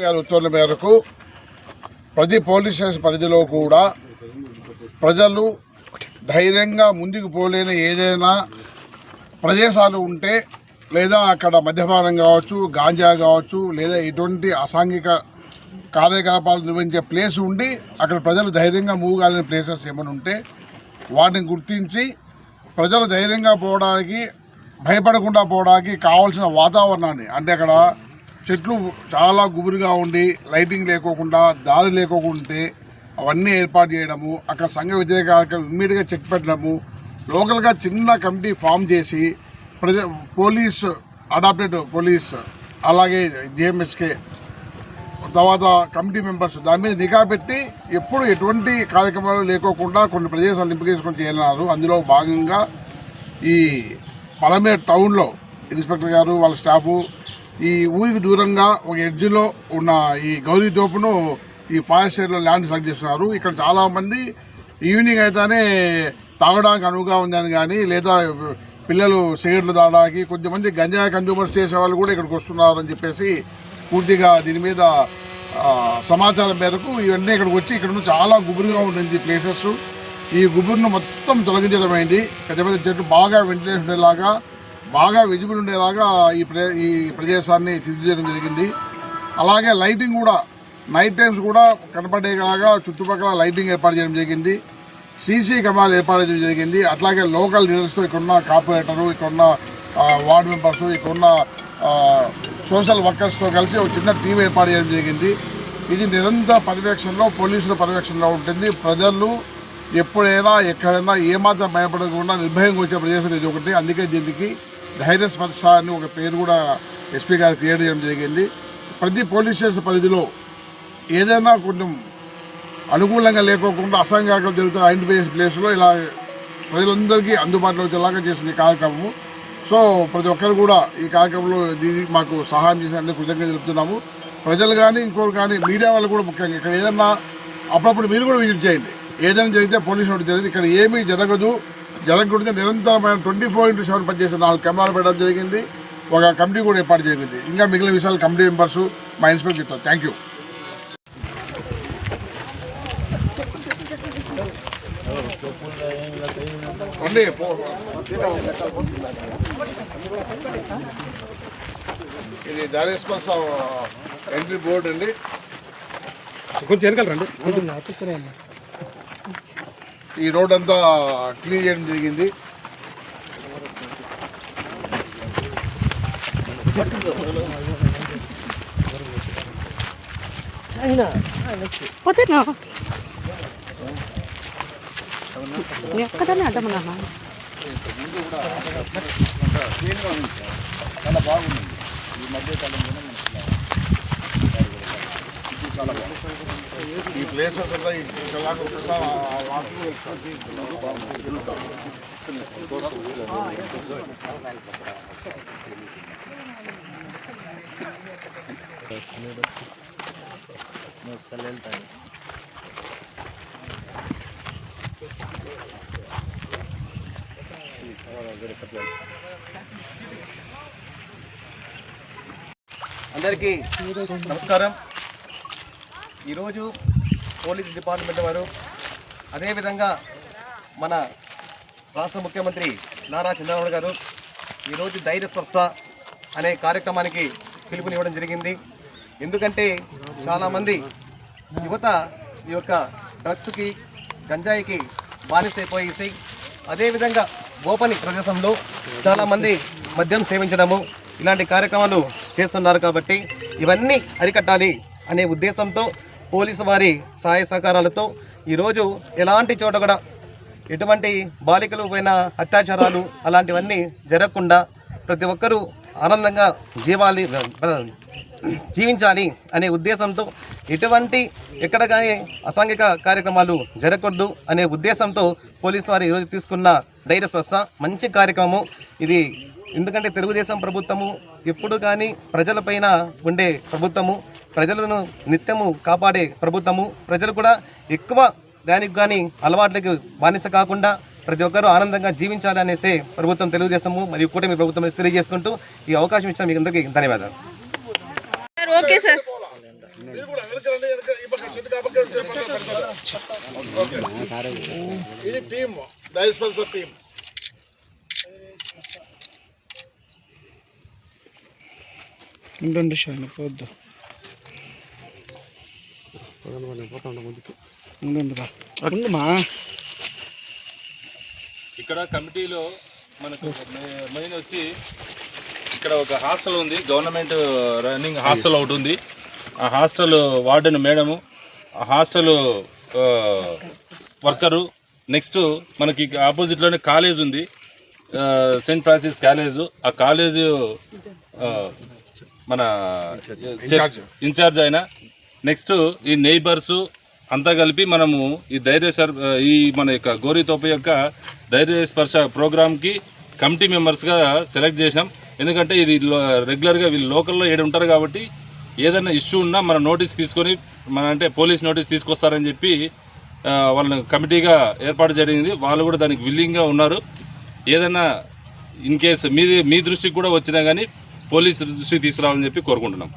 గారి ఉత్తర్వుల మేరకు ప్రతి పోలీస్ స్టేషన్ పరిధిలో కూడా ప్రజలు ధైర్యంగా ముందుకు పోలేని ఏదైనా ప్రదేశాలు ఉంటే లేదా అక్కడ మద్యపానం కావచ్చు గాంజా కావచ్చు లేదా ఎటువంటి అసాంఘిక కార్యకలాపాలు నిర్వహించే ప్లేస్ ఉండి అక్కడ ప్రజలు ధైర్యంగా మూవ్ కాలేని ప్లేసెస్ ఏమైనా ఉంటే వాటిని గుర్తించి ప్రజలు ధైర్యంగా పోవడానికి భయపడకుండా పోవడానికి కావాల్సిన వాతావరణాన్ని అంటే అక్కడ చెట్లు చాలా గుబురుగా ఉండి లైటింగ్ లేకోకుండా దారి లేకోకుంటే అవన్నీ ఏర్పాటు చేయడము అక్కడ సంఘ వ్యతిరేక కార్యక్రమం ఇమ్మీడియట్గా చెక్ పెట్టడము లోకల్గా చిన్న కమిటీ ఫామ్ చేసి ప్రజ పోలీస్ అడాప్టెడ్ పోలీస్ అలాగే జేఎంఎస్కే తర్వాత కమిటీ మెంబర్స్ దాని మీద నిఘా పెట్టి ఎప్పుడు ఎటువంటి కార్యక్రమాలు లేకోకుండా కొన్ని ప్రదేశాలు నింపకేసుకొని చేయాలన్నారు అందులో భాగంగా ఈ పలమే టౌన్లో ఇన్స్పెక్టర్ గారు వాళ్ళ స్టాఫు ఈ ఊరికి దూరంగా ఒక ఎడ్జ్లో ఉన్న ఈ గౌరీ తోపును ఈ ఫారెస్ట్ సైడ్లో ల్యాండ్ సెలెక్ట్ చేస్తున్నారు. ఇక్కడ చాలామంది ఈవినింగ్ అయితేనే తాగడానికి అనువుగా ఉందని కానీ లేదా పిల్లలు సిగరెట్లు తాగడానికి కొంతమంది గంజాయి కన్జ్యూమర్స్ చేసే వాళ్ళు కూడా ఇక్కడికి వస్తున్నారని చెప్పేసి పూర్తిగా దీని మీద సమాచారం మేరకు ఇవన్నీ ఇక్కడికి వచ్చి ఇక్కడ చాలా గుబురుగా ఉంటుంది ప్లేసెస్. ఈ గుబురును మొత్తం తొలగించడమైంది. పెద్ద పెద్ద చెట్లు బాగా వెంటిలేషన్ ఉండేలాగా బాగా విజిబుల్ ఉండేలాగా ఈ ప్రే ఈ ప్రదేశాన్ని తీర్చిదిద్దడం జరిగింది. అలాగే లైటింగ్ కూడా నైట్ టైమ్స్ కూడా కనపడేలాగా చుట్టుపక్కల లైటింగ్ ఏర్పాటు చేయడం జరిగింది. సీసీ కెమెరాలు ఏర్పాటు చేయడం జరిగింది. అట్లాగే లోకల్ లీడర్స్తో ఇక్కడున్న కార్పొరేటరు ఇక్కడున్న వార్డు మెంబర్స్ ఇక్కడున్న సోషల్ వర్కర్స్తో కలిసి ఒక చిన్న టీం ఏర్పాటు చేయడం జరిగింది. ఇది నిరంతర పర్యవేక్షణలో పోలీసుల పర్యవేక్షణలో ఉంటుంది. ప్రజలు ఎప్పుడైనా ఎక్కడైనా ఏమాత్రం భయపడకుండా నిర్భయంగా వచ్చే ప్రదేశం ఇది ఒకటి. అందుకే దీనికి ధైర్య స్పర్శ అని ఒక పేరు కూడా ఎస్పీ గారు క్రియేట్ చేయడం జరిగింది. ప్రతి పోలీస్ స్టేషన్ పరిధిలో ఏదైనా కొంచెం అనుకూలంగా లేకోకుండా అసంఘాతం జరుగుతున్న ఐడెంటిఫై ప్లేస్లో ఇలా ప్రజలందరికీ అందుబాటులో వచ్చేలాగా చేసింది ఈ కార్యక్రమము. సో ప్రతి ఒక్కరు కూడా ఈ కార్యక్రమంలో దీనికి మాకు సహాయం చేసినందుకు కృతజ్ఞత తెలుపుతున్నాము. ప్రజలు కానీ ఇంకోరు కానీ మీడియా వాళ్ళు కూడా ముఖ్యంగా ఇక్కడ ఏదన్నా అప్పుడప్పుడు మీరు కూడా విజిట్ చేయండి. ఏదైనా జరిగితే పోలీసు నోటీస్ జరిగింది. ఇక్కడ ఏమీ జరగదు. జరగకూడదు నిరంతరమైన ట్వంటీ ఫోర్ ఇంటూ సెవెన్ పనిచేసే నాలుగు కెమెరాలు పెట్టడం జరిగింది. ఒక కమిటీ కూడా ఏర్పాటు జరిగింది. ఇంకా మిగిలిన విషయాలు కమిటీ మెంబర్స్ మా ఇన్స్పెక్టర్ చెప్తారు. థ్యాంక్ యూ ఇది దారేశ్వర ఎంట్రీ బోర్డు అండి. కొంచెం వెనకాల రండి. ఈ రోడ్ అంతా క్లీన్ చేయడం జరిగింది. పోతేనా? నీ ఒక్కదాన్ని అడ్డమన్నా చాలా బాగుంది ఈ మధ్య కాలంలో బాగుంది ఈ ప్లేసెస్ అంతా ఇలాగ ఒకసారి ఆ వాటర్ అందరికీ నమస్కారం. ఈరోజు పోలీస్ డిపార్ట్మెంట్ వారు అదేవిధంగా మన రాష్ట్ర ముఖ్యమంత్రి నారా చంద్రబాబు గారు ఈరోజు ధైర్య స్పర్శ అనే కార్యక్రమానికి పిలుపునివ్వడం జరిగింది. ఎందుకంటే చాలామంది యువత ఈ యొక్క డ్రగ్స్కి గంజాయికి బానిసైపోయేసి అదేవిధంగా గోపని ప్రదేశంలో చాలామంది మద్యం సేవించడము ఇలాంటి కార్యక్రమాలు చేస్తున్నారు కాబట్టి ఇవన్నీ అరికట్టాలి అనే ఉద్దేశంతో పోలీసు వారి సహాయ సహకారాలతో ఈరోజు ఎలాంటి చోట కూడా ఎటువంటి బాలికలు పైన అత్యాచారాలు అలాంటివన్నీ జరగకుండా ప్రతి ఒక్కరూ ఆనందంగా జీవాలి జీవించాలి అనే ఉద్దేశంతో ఎటువంటి ఎక్కడ కానీ అసాంఘిక కార్యక్రమాలు జరగకూడదు అనే ఉద్దేశంతో పోలీసు వారు ఈరోజు తీసుకున్న ధైర్య స్పర్శ మంచి కార్యక్రమం ఇది ఎందుకంటే తెలుగుదేశం ప్రభుత్వము ఎప్పుడు కానీ ప్రజలపైన ఉండే ప్రభుత్వము. ప్రజలను నిత్యము కాపాడే ప్రభుత్వము. ప్రజలు కూడా ఎక్కువ దానికి కానీ అలవాట్లకు బానిస కాకుండా ప్రతి ఒక్కరూ ఆనందంగా జీవించాలి అనేసే ప్రభుత్వం తెలుగుదేశము మరియు కూటమి ప్రభుత్వం తెలియజేసుకుంటూ ఈ అవకాశం ఇచ్చిన మీకు అందరికీ ధన్యవాదాలు. Sir okay sir. ఇది టీమ్ దయస్పర్శ టీమ్. ఉండండి షాన్ పోద్దు. ఇక్కడ కమిటీలో మనకు మెయిన్ వచ్చి ఇక్కడ ఒక హాస్టల్ ఉంది. గవర్నమెంట్ రన్నింగ్ హాస్టల్ ఒకటి ఉంది. ఆ హాస్టల్ వార్డెన్ మేడము ఆ హాస్టల్ వర్కరు. నెక్స్ట్ మనకి ఆపోజిట్లోనే కాలేజ్ ఉంది. Saint Francis college. ఆ కాలేజ్ మన ఇన్ఛార్జ్ ఆయన నెక్స్ట్ ఈ నైబర్స్ అంతా కలిపి మనము ఈ ధైర్య సర్ ఈ మన యొక్క గోరీతోప యొక్క ధైర్య స్పర్శ ప్రోగ్రామ్కి కమిటీ మెంబర్స్గా సెలెక్ట్ చేసినాం. ఎందుకంటే ఇది రెగ్యులర్గా వీళ్ళు లోకల్లో ఏడు ఉంటారు కాబట్టి ఏదైనా ఇష్యూ ఉన్నా మన నోటీస్ తీసుకొని మన అంటే పోలీస్ నోటీస్ తీసుకొస్తారని చెప్పి వాళ్ళని కమిటీగా ఏర్పాటు జరిగింది. వాళ్ళు కూడా దానికి విల్లింగ్గా ఉన్నారు. ఏదైనా ఇన్ కేసు మీ మీ దృష్టికి కూడా వచ్చినా కానీ పోలీస్ దృష్టికి తీసుకురావాలని చెప్పి కోరుకుంటున్నాం.